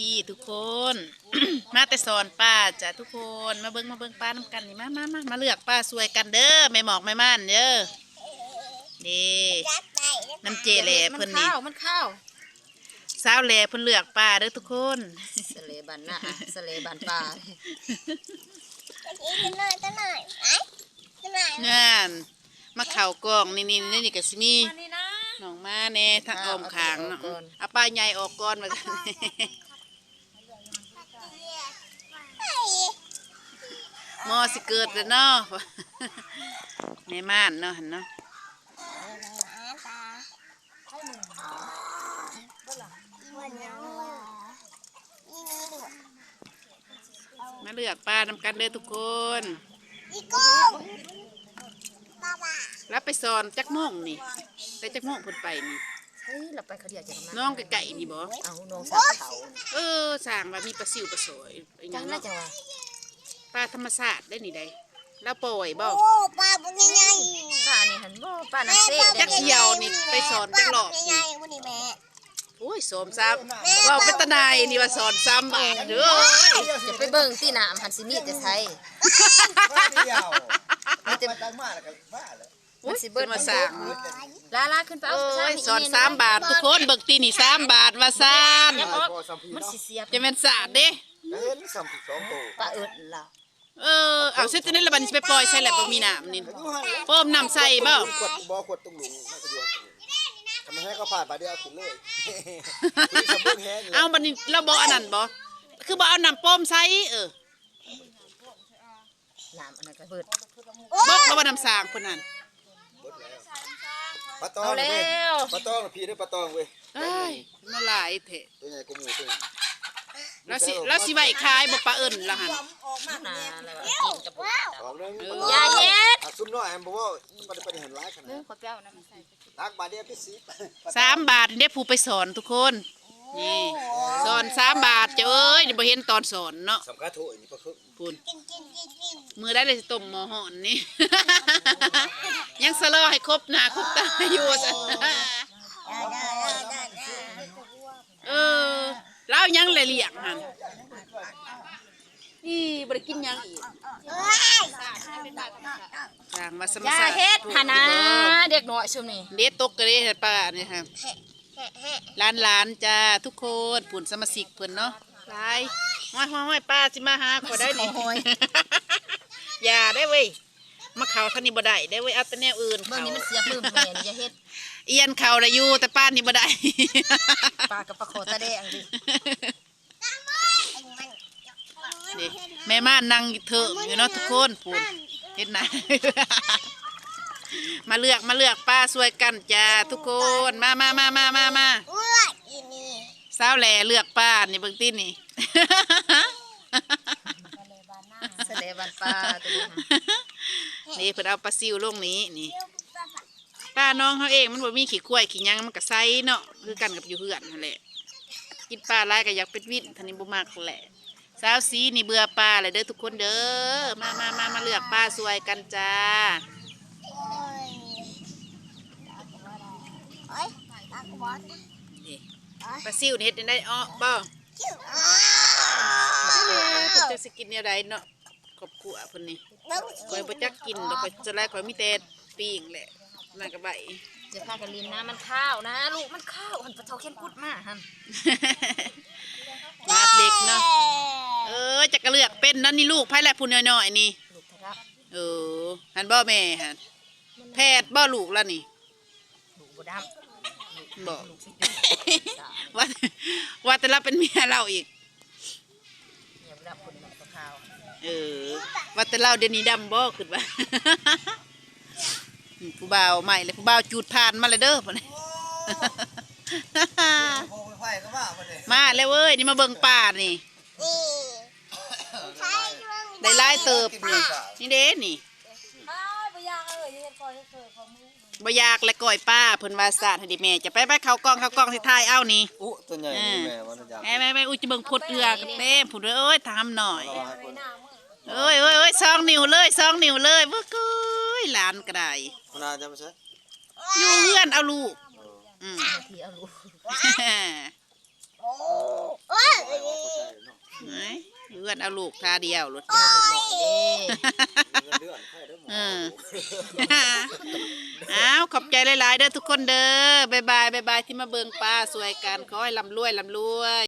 ดีทุกคน มาแต่สอนป้าจ้ะทุกคนมาเบิ้งมาเบิ้งป้าน้ำกันนี่มามามามาเลือกป้าสวยกันเด้อไม่หมอกไม่ม่านเด้อนี่น้ำเจแหล่เพิ่นนี่ข้าวมันข้าวสาวแหล่เพิ่นเลือกป้าเด้อทุกคนสะเลบันหน้าสะเลบันปลางานมาเข่ากล้องนี่นี่นี่นี่ก็สิมีนี่นะน้องมาแน่ทางอ้อมขางเนาะเอาป้าใหญ่ออกก่อนมากัน ห มอสิเกิดแล้วเนาะแม่ม่านเนาะหั่นเนาะมาเลือกปลานำกันเด้อทุกคนรับไปสอนจักโม่งนี่แต่จักโม่งเพิ่นไปนี่เฮ้ยเราไปเขาเดียวจะมาน้องไก่ๆนี่บ่เอาน้องสาวเขาเออสร้างว่ามีปลาซิวปลาสอยอีหจัยังงน่าเนาะจะว่า ปลาธรรมชาติได้นี่ได้แล้วปล่อยบ่ป้านี่หันบ่ป้านักเซ่จักเที่ยวนี่ไปสอนจักรอบนี่โอ้ยสมซ้ำว่าเป็นตาหนายนี่ว่าสอนซ้ำบาทเด้อจะไปเบิ่งที่น้ำหันสิมีแต่ใช้เดียวมันจะตั้งมาแล้วกันมาแล้วโอ้ยสิมาสร้างลาลาขึ้นไปเอาโอ้ยสอนสามบาททุกคนเบิกตีนี่สามบาทว่าซ่านพอสัมพีมันเนาะสิเสียบจะเป็นศาสตร์เด้เห็นสัมพีสองตัวป้าเอิดเรา เออเอาเสร็จนี้ละบัดนสิไปปล่อยใส่แหละบ่มีน้ำนี่โฟมน้ำใส่บ่ขวดบ่ขวดตรงหลุมไม่ก็อยู่ทำไมให้เขาผ่านไปเดียวขึ้นเลยสมบูรณ์แฮงเอาบัดนี้เราบ่อันนั้นบ่คือบ่เอาน้ำโป้มใส่เออน้ำอันนั้นก็เบิดบอกเราว่าน้ำสร้างเพิ่นนั่นปลาตองเอาแล้เว้ยวปลาตองพี่ด้วยปลาตองเว้ยเอ้ยมาหลายเถะตัวใหญ่กว่าหมูตัว แล้วสิแล้วสิไว้ขายบ่ปลาเอิ้นละหั่นนาอะไรวะกินกับบุกออกเลยอย่าเฮ็ดซุ่มน้อยแอมบอกว่ามันเป็นเห็นร้ายขนาดขอเปรี้ยวน้ำใส่ตักบาเดียวพี่สีสามบาทเด้ผู้ไปสอนทุกคนนี่สอนสามบาทเจ้าเอ้ยบ่เห็นตอนสอนเนาะสำคัญโถนี่ปลาคือพูนมือได้เลยสิต้มหม้อห่อนนี่ยังสะลอให้ครบหน้าครบตาอยู่ซะเออ เล่ายังเลยเลี้ยงหันอีบ่ได้กินหยังอีกสร้างมาสมอย่าศาสตร์เฮ็ดหานะเด็กน้อยซุมนี่เด็ดตกกระเด็ดป้านี่ค่ะร้านร้านๆจ้าทุกคนปุ่นสมาชิกเพิ่นเนาะหลายห้อยห้อยห้อยป้าสิมาหาขอได้นี่อย่าได้เว้ยมาเขาท่านนี่บ่ได้ได้เว้ยเอาแต่แนวอื่นเบิ่งเขานี่มันเสียปื้มแม่นอย่าเฮ็ด เอียนเขาได้อยู่แต่ป้านนี่บ่ได้ ปลากับปลาโคตะแดงดินี่แม่ม่านนั่งอยู่เถิงอยู่เนาะทุกคนพูนเห็นนะมาเลือกมาเลือกป้าสวยกันจ้าทุกคนมามามามามามาสาวแหล่เลือกป้านี่เบิ่งตินี่สะเลบันปลาตัวนี้ค่ะ นี่เพิ่นเอาปลาซิวลงนี้นี่ ป้าน้องเขาเองมันบ่มีขี้ข้วยขี้หยังมันก็ใส่เนาะคือกันกับอยู่เฮือนนั่นแหละกินปลาหลายก็อยากเป็นวินทันนี้บ่มักแหละ สาวสีนี่เบื่อปลาเลยเด้อทุกคนเด้อมามามามาเลือกปลาสวยกันจ้านี่ปลาซิวนี่เฮ็ดได้อ้อบ่เพิ่นจะสิกินแนวใดเนาะครอบครัวเพิ่นนี่ข่อยบ่จักกินดอกข่อยจะไล่ข่อยมีแต่ปิ้งแหละ นั่นก็ใบจะพากันลินนะมันข้าวนะลูกมันข้าวหันปลาเทาเข้มกุดมาหันมาดเล็กเนาะเออจะกระเลือกเป็นนั่นนี่ลูกไผแหละผู้น้อยๆนี่ลูกทะลักเออหันบ่แม่หันแพทย์บ่ลูกแล้วนี่ลูกบดำบ่ลูกสิบสามว่าว่าแต่เราเป็นเมียเราอีกอย่าบดำคนหน่อยปลาข้าวเออว่าแต่เราเดี๋ยวนี้ดำบ่ขึ้นว่า ผู้บ่าวใหม่เลยผู้บ่าวจูดผ่านมาเลยเด้อพุ่นโอ้ยไฟก็มาประเดี๋ยวมาแล้วเว้ยนี่มาเบิ่งป่านี่ได้หลายเติบนี่นี่เด้นี่บ่อยากและก่อยป้าเพิ่นว่าสาดให้ดิแม่จะไปไปเข้ากล้องเข้ากล้องสิทายเอานี่อุ๊ตัวใหญ่นี่แม่วันจะแม่แม่แม่อุ้ยจะเบิ่งพดเอือกับเต้ผู้เด้อเอ้ยทำหน่อยเอ้ยเอ้ยเอ้ยสองนิ้วเลยสองนิ้วเลยบ่กุ ยหลานก็ได้มันน่าจะไม่ใช่อยู่เฮือนเอาลูกอืมที่เอาลูกฮ่าเพื่อนเอาลูกทาเดียวรถหน่อยเด้เงินเดือนให้ได้หมอเอออ้าวขอบใจหลายๆเด้อทุกคนเด้อบายบายบายบายที่มาเบิงป้าสวยกันขอให้ลำรวยลำรวย